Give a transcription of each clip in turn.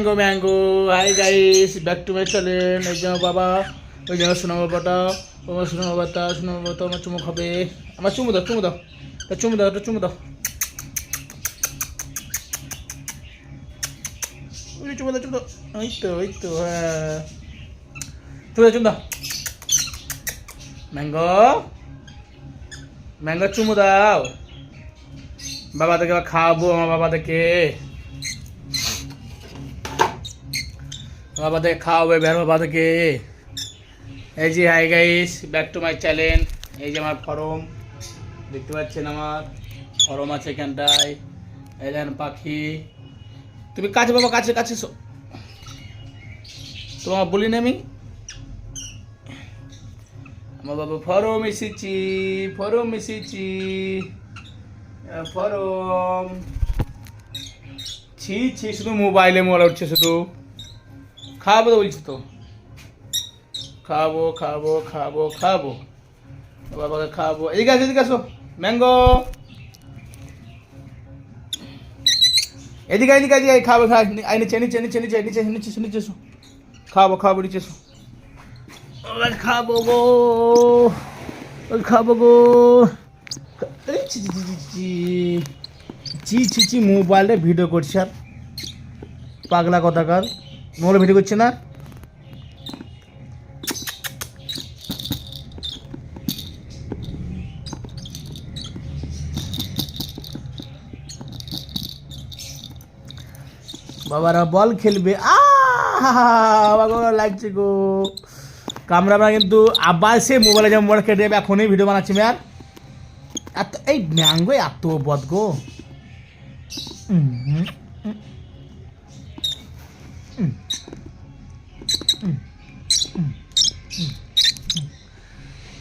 Mango mango hi guys back to my channel এই যে আমার বাবা ওই যে আমার সোনা বাবাটা আমার সোনা বাবাটা সোনা বাবাটা আমার চুমুক হবে আমার চুমু দাও চুমু দাও চুমু দাও একটা চুমু দাও ওই চুমু চুমু ওই তো ওই তো হ্যাঁ চুমু দাও চুমু দাও ম্যাঙ্গো ম্যাঙ্গো চুমু দাও বাবা থেকে খাওয়াবো আমার বাবা থেকে বাবা থেকে খাওয়াবে বের বাবা থেকে এই যে hi guys back to my channel এই যে আমার ফরম দেখতে পাচ্ছেন আমার? ফরম আছে এখানটায়। এই দেখেন পাখি। তুমি কাছে বাবা, কাছে কাছে তোমার বলি না আমি? আমার বাবা, ফরম এসেছি ফরম এসেছি। ফরম। ছি ছি, শুধু মোবাইলে মোবাইল উঠছে শুধু। খাব বলছি তো। খাব খাব খাব খাব বাবাকে খাব এদিকে আসো এদিকে আসো। ম্যাঙ্গো। এদিকে এদিকে এদিকে খাব খা আই নিচে নিচে নিচে নিচে নিচে নিচে নিচে খাব খাব নিচে এসো খাব গো। খাব গো। চি ছি ছি, মোবাইলে ভিডিও করছে আর। পাগলা কথাকার। মোবাইলে ভিডিও করছে না। বাবারা বল খেলবে। আবার লাগছে গো। কামরারা কিন্তু আবার সে মোবাইলে যেমন মোবাইল কেটে যাবে এখনই ভিডিও বানাচ্ছি ম্যার এত এই ম্যাঙ্গো এত বদ গো হুম,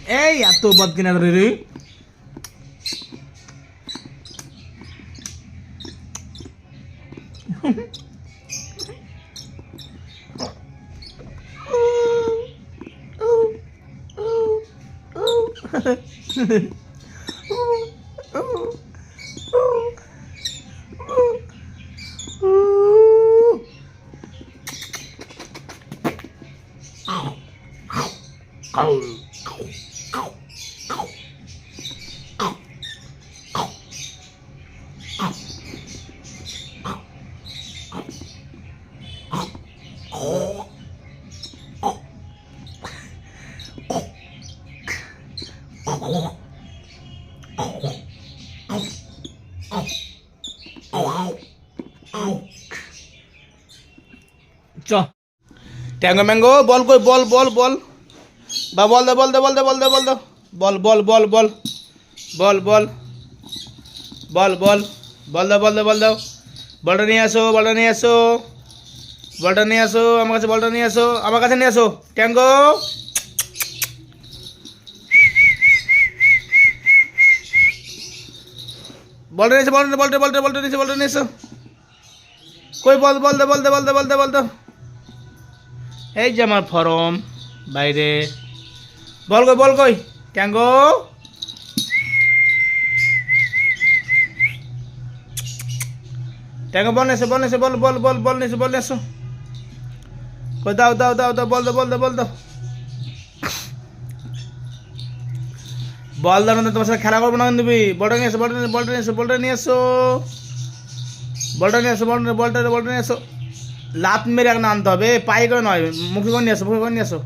এই এত বদ কিনা ধরে রে চ ট্যাঙ্গো ম্যাঙ্গো, বল কই, বল বল বল। বা, বল দে বল দে বল দে বল দে বল দে। বল বল বল বল। বল বল। বল বল। বল দাও বল দে, বল দাও বলটা নিয়ে আসো, বলটা নিয়ে আসো। বলটা নিয়ে আসো, আমার কাছে বলটা নিয়ে আসো। আমার কাছে নিয়ে আসো। ট্যাঙ্গো। বলটা নিয়ে এসো বলটা বলটা বলটা বলটা নিয়ে এসো বলটা নিয়ে এসো কই, বল বল দে বল দে বল দে বল দে বল দে। এই যে আমার ফরম, বাইরে। বল কই বল কই ট্যাঙ্গো ট্যাঙ্গো বল এসে বল বল বল বল বল এসে বল এসো কই, দাও দাও দাও দাও, বল দে বল দে, বল দাও বল দাও তোমার সাথে খেলা করব না কিন্তু বলটা নিয়ে এসো, বলটা নিয়ে বলটা নিয়ে এসো, বলটা নিয়ে এসো। বলটা নিয়ে এসো, বলটা বলটা বলটা নিয়ে এসো। লাত মেরে এখন আনতে হবে। পায়ে করে নয়, মুখে করে নিয়ে এসো, মুখে করে নিয়ে এসো।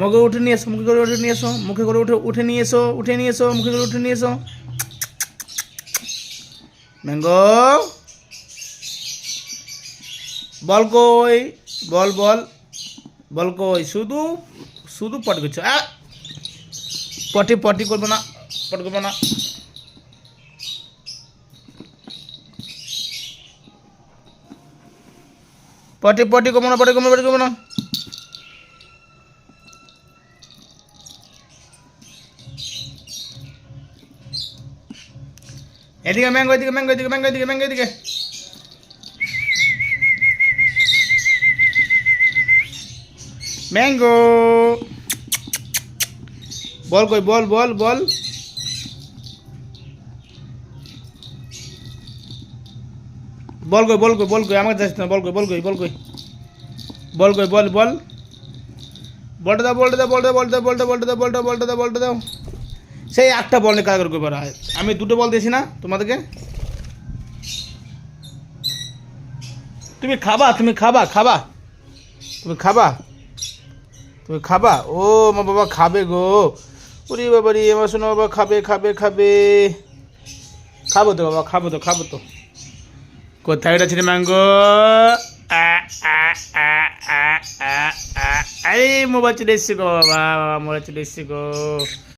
মুখে উঠে নিয়ে এসো, মুখে করে উঠে নিয়ে এসো, মুখে করে উঠে উঠে নিয়ে এসো, উঠে নিয়ে এসো, মুখে করে উঠে নিয়ে এসো। ম্যাঙ্গো। বল কই, বল বল। বল কই, শুধু শুধু পট আ! পটি পটি করব না, পট করব না। পটি পটি কমো না, পটি কমো পটি কমো না। এদিকে ম্যাঙ্গো এদিকে ম্যাঙ্গো এদিকে ম্যাঙ্গো এদিকে ম্যাঙ্গো এদিকে। ম্যাঙ্গো। বল কই, বল বল বল। বল কই বল কই বল কই আমাকে যাচ্ছিস না, বল কই বল কই বল কই। বল কই, বল বল। বলটা দাও বলটা দাও, বলটা বলটা বলটা বলটা দাও, বলটা বলটা দাও বলটা দাও। সেই একটা বল নিয়ে কাজ করে হয়। আমি দুটো বল দিয়েছি না তোমাদেরকে। তুমি খাবা তুমি খাবা খাবা। তুমি খাবা। তুমি খাবা। ও, মা বাবা খাবে গো। ওরে বাবা রে আমার শোনো বাবা খাবে খাবে খাবে। খাব তো বাবা, খাব তো খাব তো। কোথায় এটা ছিল ম্যাঙ্গো? আরে মোবাইল চলে এসছি গো বাবা, মোবাইল চলে এসছি গো।